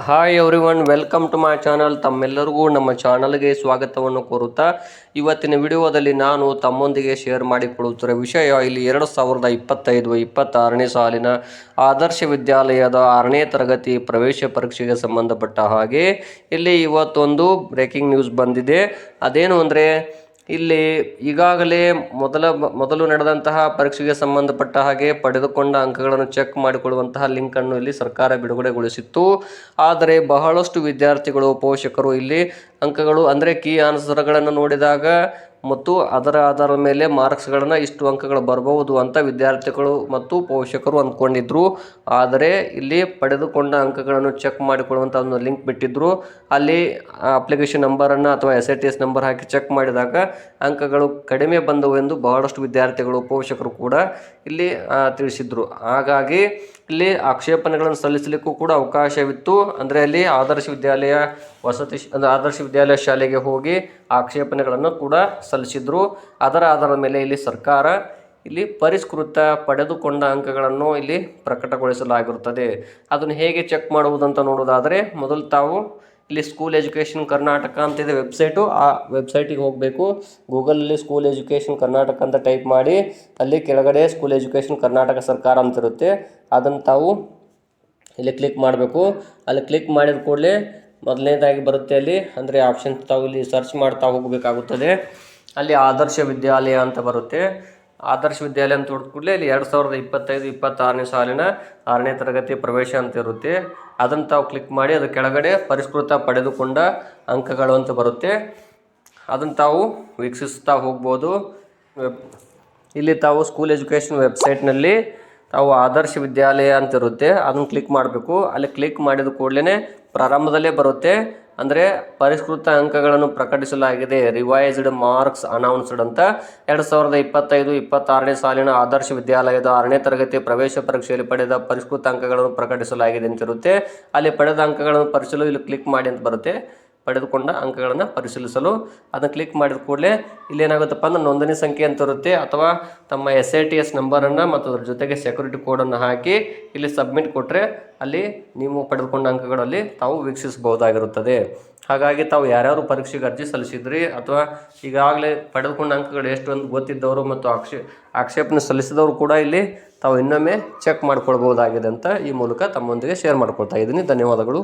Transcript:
Hi everyone welcome to my channel ತಮ್ಮೆಲ್ಲರಿಗೂ ನಮ್ಮ ಚಾನಲ್ಗೆ ಸ್ವಾಗತವನ್ನು ಕೋರುತ್ತಾ, ಇವತ್ತಿನ ವಿಡಿಯೋದಲ್ಲಿ ನಾನು ತಮ್ಮೊಂದಿಗೆ ಶೇರ್ ಮಾಡಿಕೊಳ್ಳುತ್ತಿರುವ ವಿಷಯ ಇಲ್ಲಿ ಎರಡು ಸಾವಿರದ ಇಪ್ಪತ್ತೈದು, ಇಪ್ಪತ್ತಾರನೇ ಸಾಲಿನ ಆದರ್ಶ ವಿದ್ಯಾಲಯದ ಆರನೇ ತರಗತಿ ಪ್ರವೇಶ ಪರೀಕ್ಷೆಗೆ ಸಂಬಂಧಪಟ್ಟ ಹಾಗೆ ಇಲ್ಲಿ ಇವತ್ತೊಂದು ಬ್ರೇಕಿಂಗ್ ನ್ಯೂಸ್ ಬಂದಿದೆ. ಅದೇನು ಅಂದರೆ ಇಲ್ಲಿ ಈಗಾಗಲೇ ಮೊದಲ ಮೊದಲು ನಡೆದಂತಹ ಪರೀಕ್ಷೆಗೆ ಸಂಬಂಧಪಟ್ಟ ಹಾಗೆ ಪಡೆದುಕೊಂಡ ಅಂಕಗಳನ್ನು ಚೆಕ್ ಮಾಡಿಕೊಳ್ಳುವಂತಹ ಲಿಂಕನ್ನು ಇಲ್ಲಿ ಸರ್ಕಾರ ಬಿಡುಗಡೆಗೊಳಿಸಿತ್ತು. ಆದರೆ ಬಹಳಷ್ಟು ವಿದ್ಯಾರ್ಥಿಗಳು, ಪೋಷಕರು ಇಲ್ಲಿ ಅಂಕಗಳು ಅಂದರೆ ಕೀ ಆನ್ಸರ್ಗಳನ್ನು ನೋಡಿದಾಗ ಮತ್ತು ಅದರ ಆಧಾರದ ಮೇಲೆ ಮಾರ್ಕ್ಸ್ಗಳನ್ನು ಇಷ್ಟು ಅಂಕಗಳು ಬರಬಹುದು ಅಂತ ವಿದ್ಯಾರ್ಥಿಗಳು ಮತ್ತು ಪೋಷಕರು ಅಂದ್ಕೊಂಡಿದ್ರು. ಆದರೆ ಇಲ್ಲಿ ಪಡೆದುಕೊಂಡ ಅಂಕಗಳನ್ನು ಚೆಕ್ ಮಾಡಿಕೊಳ್ಳುವಂಥ ಒಂದು ಲಿಂಕ್ ಬಿಟ್ಟಿದ್ದರು ಅಲ್ಲಿ ಅಪ್ಲಿಕೇಶನ್ ನಂಬರನ್ನು ಅಥವಾ S I T S number hockey check ಮಾಡಿದಾಗ ಅಂಕಗಳು ಕಡಿಮೆ ಬಂದವು ಎಂದು ಬಹಳಷ್ಟು ವಿದ್ಯಾರ್ಥಿಗಳು, ಪೋಷಕರು ಕೂಡ ಇಲ್ಲಿ ತಿಳಿಸಿದರು ತಿಳಿಸಿದ್ರು. ಹಾಗಾಗಿ ಇಲ್ಲಿ ಆಕ್ಷೇಪಣೆಗಳನ್ನು ಸಲ್ಲಿಸಲಿಕ್ಕೂ ಕೂಡ ಅವಕಾಶವಿತ್ತು. ಅಂದರೆ ಅಲ್ಲಿ ಆದರ್ಶ ವಿದ್ಯಾಲಯ ವಸತಿ ಅಂದರೆ ಆದರ್ಶ ವಿದ್ಯಾಲಯ ಶಾಲೆಗೆ ಹೋಗಿ ಆಕ್ಷೇಪಣೆಗಳನ್ನು ಕೂಡ ಸಲ್ಲಿಸಿದರು. ಅದರ ಆಧಾರದ ಮೇಲೆ ಇಲ್ಲಿ ಸರ್ಕಾರ ಇಲ್ಲಿ ಪರಿಷ್ಕೃತ ಪಡೆದುಕೊಂಡ ಅಂಕಗಳನ್ನು ಇಲ್ಲಿ ಪ್ರಕಟಗೊಳಿಸಲಾಗಿರುತ್ತದೆ. ಅದನ್ನು ಹೇಗೆ ಚೆಕ್ ಮಾಡುವುದಂತ ನೋಡೋದಾದರೆ ಮೊದಲು ತಾವು ಇಲ್ಲಿ ಸ್ಕೂಲ್ ಎಜುಕೇಷನ್ ಕರ್ನಾಟಕ ಅಂತಿದೆ ವೆಬ್ಸೈಟು. ಆ ವೆಬ್ಸೈಟಿಗೆ ಹೋಗಬೇಕು. ಗೂಗಲಲ್ಲಿ ಸ್ಕೂಲ್ ಎಜುಕೇಷನ್ ಕರ್ನಾಟಕ ಅಂತ ಟೈಪ್ ಮಾಡಿ, ಅಲ್ಲಿ ಕೆಳಗಡೆ ಸ್ಕೂಲ್ ಎಜುಕೇಷನ್ ಕರ್ನಾಟಕ ಸರ್ಕಾರ ಅಂತಿರುತ್ತೆ ಅದನ್ನು ತಾವು ಇಲ್ಲಿ ಕ್ಲಿಕ್ ಮಾಡಬೇಕು. ಅಲ್ಲಿ ಕ್ಲಿಕ್ ಮಾಡಿದ ಕೂಡಲೇ ಮೊದಲನೇದಾಗಿ ಬರುತ್ತೆ ಅಲ್ಲಿ. ಅಂದರೆ ಆಪ್ಷನ್ ತಾವು ಇಲ್ಲಿ ಸರ್ಚ್ ಮಾಡ್ತಾ ಹೋಗಬೇಕಾಗುತ್ತದೆ. ಅಲ್ಲಿ ಆದರ್ಶ ವಿದ್ಯಾಲಯ ಅಂತ ಬರುತ್ತೆ. ಆದರ್ಶ ವಿದ್ಯಾಲಯ ಅಂತ ಹೊಡೆದ ಕೂಡಲೇ ಇಲ್ಲಿ ಎರಡು ಸಾವಿರದ ಇಪ್ಪತ್ತೈದು, ಇಪ್ಪತ್ತಾರನೇ ಸಾಲಿನ ಆರನೇ ತರಗತಿ ಪ್ರವೇಶ ಅಂತ ಇರುತ್ತೆ. ಅದನ್ನು ತಾವು ಕ್ಲಿಕ್ ಮಾಡಿ ಅದು ಕೆಳಗಡೆ ಪರಿಷ್ಕೃತ ಪಡೆದುಕೊಂಡ ಅಂಕಗಳು ಅಂತ ಬರುತ್ತೆ. ಅದನ್ನು ತಾವು ವೀಕ್ಷಿಸ್ತಾ ಹೋಗ್ಬೋದು. ಇಲ್ಲಿ ತಾವು ಸ್ಕೂಲ್ ಎಜುಕೇಷನ್ ವೆಬ್ಸೈಟ್ನಲ್ಲಿ ತಾವು ಆದರ್ಶ ವಿದ್ಯಾಲಯ ಅಂತ ಇರುತ್ತೆ. ಅದನ್ನು ಕ್ಲಿಕ್ ಮಾಡಬೇಕು. ಅಲ್ಲಿ ಕ್ಲಿಕ್ ಮಾಡಿದ ಕೂಡಲೇ ಪ್ರಾರಂಭದಲ್ಲೇ ಬರುತ್ತೆ. ಅಂದರೆ ಪರಿಷ್ಕೃತ ಅಂಕಗಳನ್ನು ಪ್ರಕಟಿಸಲಾಗಿದೆ. ರಿವೈಸ್ಡ್ ಮಾರ್ಕ್ಸ್ ಅನೌನ್ಸ್ಡ್ ಅಂತ ಎರಡು ಸಾವಿರದ ಇಪ್ಪತ್ತೈದು, ಇಪ್ಪತ್ತಾರನೇ ಸಾಲಿನ ಆದರ್ಶ ವಿದ್ಯಾಲಯದ ಆರನೇ ತರಗತಿ ಪ್ರವೇಶ ಪರೀಕ್ಷೆಯಲ್ಲಿ ಪಡೆದ ಪರಿಷ್ಕೃತ ಅಂಕಗಳನ್ನು ಪ್ರಕಟಿಸಲಾಗಿದೆ ಅಂತಿರುತ್ತೆ ಅಲ್ಲಿ ಪಡೆದ ಅಂಕಗಳನ್ನು ಪರಿಶೀಲಿಸಲು ಇಲ್ಲಿ ಕ್ಲಿಕ್ ಮಾಡಿ ಅಂತ ಬರುತ್ತೆ. ಪಡೆದುಕೊಂಡ ಅಂಕಗಳನ್ನು ಪರಿಶೀಲಿಸಲು. ಅದನ್ನು ಕ್ಲಿಕ್ ಮಾಡಿದ ಕೂಡಲೇ ಇಲ್ಲೇನಾಗುತ್ತಪ್ಪ ಅಂದ್ರೆ ನೋಂದಣಿ ಸಂಖ್ಯೆ ಅಂತ ಇರುತ್ತೆ. ಅಥವಾ ತಮ್ಮ ಎಸ್ ಐ ಟಿ ಎಸ್ ನಂಬರನ್ನು ಮತ್ತು ಅದ್ರ ಜೊತೆಗೆ ಸೆಕ್ಯೂರಿಟಿ ಕೋಡನ್ನು ಹಾಕಿ ಇಲ್ಲಿ ಸಬ್ಮಿಟ್ ಕೊಟ್ಟರೆ ಅಲ್ಲಿ ನೀವು ಪಡೆದುಕೊಂಡ ಅಂಕಗಳಲ್ಲಿ ತಾವು ವೀಕ್ಷಿಸಬಹುದಾಗಿರುತ್ತದೆ. ಹಾಗಾಗಿ ತಾವು ಯಾರ್ಯಾರು ಪರೀಕ್ಷೆಗೆ ಅರ್ಜಿ ಸಲ್ಲಿಸಿದ್ರಿ ಅಥವಾ ಈಗಾಗಲೇ ಪಡೆದುಕೊಂಡ ಅಂಕಗಳು ಎಷ್ಟು ಅಂತ ಗೊತ್ತಿದ್ದವರು ಮತ್ತು ಆಕ್ಷೇ, ಆಕ್ಷೇಪಣೆ ಸಲ್ಲಿಸಿದವರು ಕೂಡ ಇಲ್ಲಿ ತಾವು ಇನ್ನೊಮ್ಮೆ ಚೆಕ್ ಮಾಡ್ಕೊಳ್ಬಹುದಾಗಿದೆ ಅಂತ ಈ ಮೂಲಕ ತಮ್ಮೊಂದಿಗೆ ಶೇರ್ ಮಾಡ್ಕೊಳ್ತಾ ಇದ್ದೀನಿ. ಧನ್ಯವಾದಗಳು.